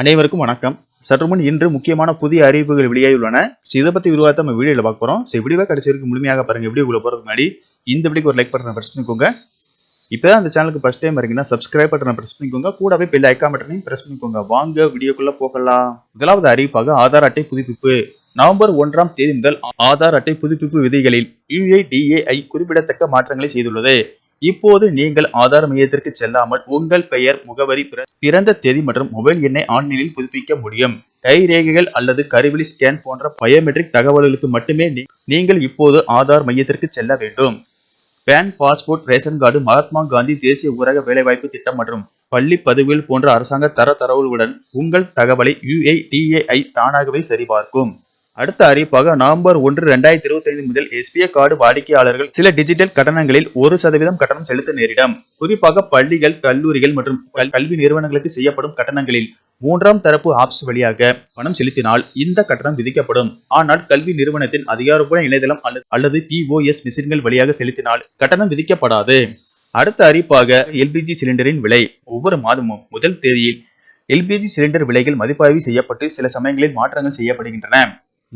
அனைவருக்கும் வணக்கம். சற்று முன் இன்று முக்கியமான புதிய அறிவிப்புகள் வெளியாகியுள்ளன. So, இதை பத்தி விரிவாக நம்ம வீடியோல பார்க்க போறோம். சரி வீடியோ கடைசி வரைக்கும் முழுமையாக பாருங்க. உள்ள போறதுக்கு முன்னாடி இந்த வீடியோக்கு ஒரு லைக் பட்டனை பிரஸ் பண்ணிக்கோங்க. இப்போ அந்த சேனலுக்கு ஃபர்ஸ்ட் டைம் இருக்கீங்கன்னா சப்ஸ்கிரைப் பட்டனை பிரஸ் பண்ணிக்கோங்க. கூடவே பெல் ஐக்கா பட்டனையும் பிரஸ் பண்ணிக்கோங்க. வாங்க வீடியோக்குள்ள போகலாம். முதலாவது அறிவிப்பாக ஆதார் அட்டை புதுப்பிப்பு. நவம்பர் ஒன்றாம் தேதி முதல் ஆதார் அட்டை புதுப்பிப்பு விதிகளில் யுஐடிஏஐ குறிப்பிடத்தக்க மாற்றங்களை செய்துள்ளது. இப்போது நீங்கள் ஆதார் மையத்திற்கு செல்லாமல் உங்கள் பெயர் முகவரி பிற- பிறந்த தேதி மற்றும் மொபைல் எண்ணை ஆன்லைனில் புதுப்பிக்க முடியும். கைரேகைகள் அல்லது கருவிழி ஸ்கேன் போன்ற பயோமெட்ரிக் தகவல்களுக்கு மட்டுமே நீ- நீங்கள் இப்போது ஆதார் மையத்திற்கு செல்ல வேண்டும். PAN passport ration card Mahatma Gandhi தேசிய ஊரக வேலைவாய்ப்பு திட்டம் மற்றும் பள்ளி பதிவுகள் போன்ற அரசாங்க தர தரவுகளுடன் உங்கள் தகவலை யுஐடிஏஐ தானாகவே சரிபார்க்கும். அடுத்த அறிவிப்பாக நவம்பர் ஒன்று ரெண்டாயிரத்தி இருபத்தி ஐந்து முதல் எஸ்பிஐ கார்டு வாடிக்கையாளர்கள் சில டிஜிட்டல் கட்டணங்களில் ஒரு சதவீதம் கட்டணம் செலுத்த நேரிடும். குறிப்பாக பள்ளிகள் கல்லூரிகள் மற்றும் கல்வி நிறுவனங்களுக்கு செய்யப்படும் கட்டணங்களில் மூன்றாம் தரப்பு ஆப்ஸ் வழியாக பணம் செலுத்தினால் இந்த கட்டணம் விதிக்கப்படும். ஆனால் கல்வி நிறுவனத்தின் அதிகாரப்பூர்வ இணையதளம் அல்லது அல்லது பிஓஎஸ் மிஷின்கள் வழியாக செலுத்தினால் கட்டணம் விதிக்கப்படாது. அடுத்த அறிவிப்பாக எல்பிஜி சிலிண்டரின் விலை. ஒவ்வொரு மாதமும் முதல் தேதியில் எல்பிஜி சிலிண்டர் விலைகள் மதிப்பாய்வு செய்யப்பட்டு சில சமயங்களில் மாற்றங்கள் செய்யப்படுகின்றன.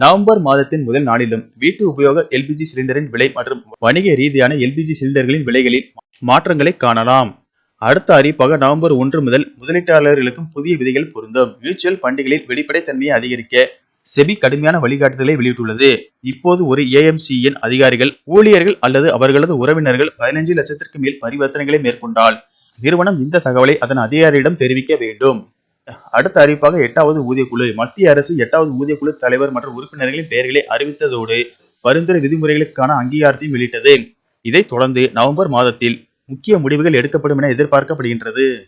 நவம்பர் மாதத்தின் முதல் நாளிலும் வீட்டு உபயோக எல்பிஜி சிலிண்டரின் விலை மற்றும் வணிக ரீதியான எல்பிஜி சிலிண்டர்களின் விலைகளில் மாற்றங்களை காணலாம். அடுத்த அறிவிப்பாக நவம்பர் ஒன்று முதல் முதலீட்டாளர்களுக்கும் புதிய விதிகள் பொருந்தும். மியூச்சுவல் பண்டிகளில் வெளிப்படைத்தன்மையை அதிகரிக்க செபி கடுமையான வழிகாட்டுதலை வெளியிட்டுள்ளது. இப்போது ஒரு ஏஎம்சியின் அதிகாரிகள் ஊழியர்கள் அல்லது அவர்களது உறவினர்கள் பதினஞ்சு லட்சத்திற்கு மேல் பரிவர்த்தனைகளை மேற்கொண்டால் நிறுவனம் இந்த தகவலை அதன் அதிகாரியிடம் தெரிவிக்க வேண்டும். அடுத்த அறிவிப்பாக எட்டாவது ஊதியக்குழு மத்திய அரசு எட்டாவது ஊதியக்குழு தலைவர் மற்றும் உறுப்பினர்களின் பெயர்களை அறிவித்ததோடு பரிந்துரை விதிமுறைகளுக்கான அங்கீகாரத்தையும் வெளியிட்டது. இதைத் தொடர்ந்து நவம்பர் மாதத்தில் முக்கிய முடிவுகள் எடுக்கப்படும் என எதிர்பார்க்கப்படுகின்றது.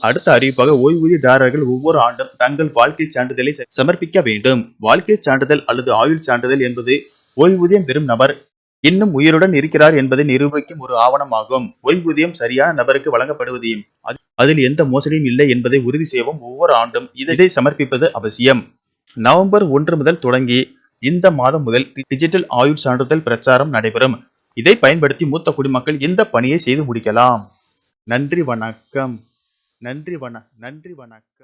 அடுத்த அறிவிப்பாக ஓய்வூதியதாரர்கள் ஒவ்வொரு ஆண்டும் தங்கள் வாழ்க்கை சான்றிதழை ச- சமர்ப்பிக்க வேண்டும். வாழ்க்கை சான்றிதழ் அல்லது ஆயுள் சான்றிதழ் என்பது ஓய்வூதியம் பெறும் நபர் இன்னும் உயிருடன் இருக்கிறார் என்பதை நிரூபிக்கும் ஒரு ஆவணமாகும். ஓய்வூதியம் சரியான நபருக்கு வழங்கப்படுவதையும் அதில் எந்த மோசடியும் இல்லை என்பதை உறுதி செய்யவும் ஒவ்வொரு ஆண்டும் இதை இதை சமர்ப்பிப்பது அவசியம். நவம்பர் ஒன்று முதல் தொடங்கி இந்த மாதம் முதல் டிஜிட்டல் ஆயுள் சான்றிதழ் பிரச்சாரம் நடைபெறும். இதை பயன்படுத்தி மூத்த குடிமக்கள் இந்த பணியை செய்து முடிக்கலாம். நன்றி வணக்கம். நன்றி வண நன்றி வணக்கம்.